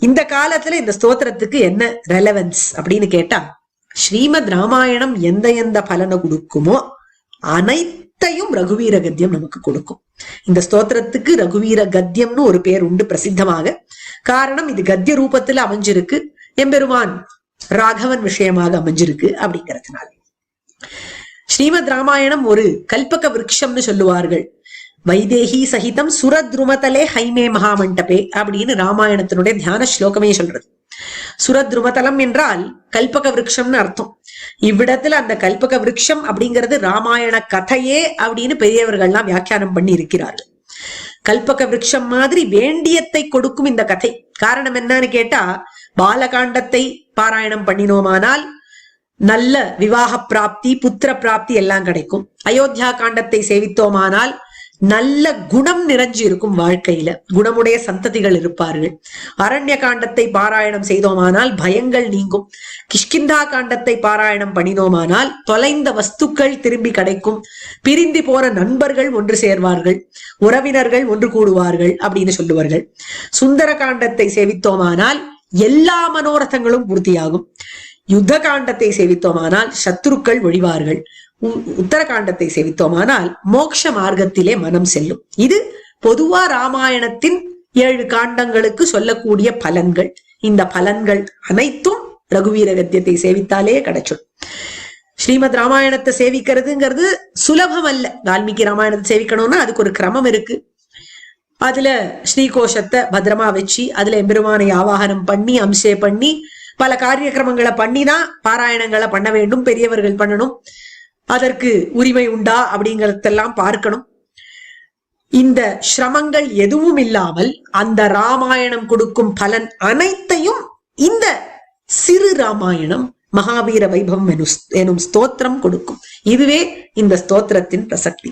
இந்த காலத்துல இந்த ஸ்தோத்திரத்துக்கு என்ன ரெலவன்ஸ் அப்படின்னு கேட்டா ஸ்ரீமத் ராமாயணம் எந்த எந்த பலனை கொடுக்குமோ அனைத்தையும் ரகுவீர கத்தியம் நமக்கு கொடுக்கும். இந்த ஸ்தோத்திரத்துக்கு ரகுவீர கத்தியம்னு ஒரு பேர் உண்டு பிரசித்தமாக. காரணம் இது கத்திய ரூபத்துல அமைஞ்சிருக்கு. எம்பெருமான் ராகவன் விஷயமாக அமைஞ்சிருக்கு அப்படிங்கறதுனால. ஸ்ரீமத் ராமாயணம் ஒரு கல்பக விருட்சம்னு சொல்லுவார்கள். வைதேகி சகிதம் சுரத்ருமதலே ஹைமே மகாமண்டபே அப்படின்னு ராமாயணத்தினுடைய தியான ஸ்லோகமே சொல்றது. சுரத்ருமதலம் என்றால் கல்பக விருட்சம்னு அர்த்தம். இவ்விடத்துல அந்த கல்பக விருட்சம் அப்படிங்கிறது ராமாயண கதையே அப்படின்னு பெரியவர்கள்லாம் வியாக்கியானம் பண்ணி இருக்கிறார்கள் கல்பக விருட்சம் மாதிரி வேண்டியத்தை கொடுக்கும் இந்த கதை. காரணம் என்னன்னு கேட்டா பாலகாண்டத்தை பாராயணம் பண்ணினோமானால் நல்ல விவாக பிராப்தி புத்திர பிராப்தி எல்லாம் கிடைக்கும். அயோத்தியா காண்டத்தை சேவித்தோமானால் நல்ல குணம் நிறைஞ்சு இருக்கும் வாழ்க்கையில. குணமுடைய சந்ததிகள் இருப்பார்கள். அரண்ய காண்டத்தை பாராயணம் செய்தோமானால் பயங்கள் நீங்கும். கிஷ்கிந்தா காண்டத்தை பாராயணம் பண்ணினோமானால் தொலைந்த வஸ்துக்கள் திரும்பி கிடைக்கும். பிரிந்து போற நண்பர்கள் ஒன்று சேர்வார்கள். உறவினர்கள் ஒன்று கூடுவார்கள் அப்படின்னு சொல்லுவார்கள். சுந்தர காண்டத்தை சேவித்தோமானால் எல்லா மனோரதங்களும் பூர்த்தியாகும். யுத்த காண்டத்தை சேவித்தோமானால் சத்துருக்கள் ஒழிவார்கள். உ- உத்தரகாண்டத்தை சேவித்தோமானால் மோக்ஷ மார்க்கத்திலே மனம் செல்லும். இது பொதுவா ராமாயணத்தின் ஏழு காண்டங்களுக்கு சொல்லக்கூடிய பலன்கள். இந்த பலன்கள் அனைத்தும் ரகுவீர கத்தியத்தை சேவித்தாலே கிடைச்சிடும். ஸ்ரீமத் ராமாயணத்தை சேவிக்கிறதுங்கிறது சுலபம் அல்ல வால்மீகி ராமாயணத்தை சேவிக்கணும்னா அதுக்கு ஒரு கிரமம் இருக்கு. அதுல ஸ்ரீகோஷத்தை பத்திரமா வச்சு அதுல எம்பெருமானை ஆவாகனம் பண்ணி அம்சே பண்ணி பல காரியக்கிரமங்களை பண்ணி தான் பாராயணங்களை பண்ண வேண்டும் பெரியவர்கள் பண்ணணும். அதற்கு உரிமை உண்டா அப்படிங்கறதெல்லாம் பார்க்கணும். இந்த சிரமங்கள் எதுவும் இல்லாமல் அந்த ராமாயணம் கொடுக்கும் பலன் அனைத்தையும் இந்த சிறு ராமாயணம் மகாவீர வைபவம் எனும் எனும் ஸ்தோத்திரம் கொடுக்கும். இதுவே இந்த ஸ்தோத்திரத்தின் பிரசக்தி.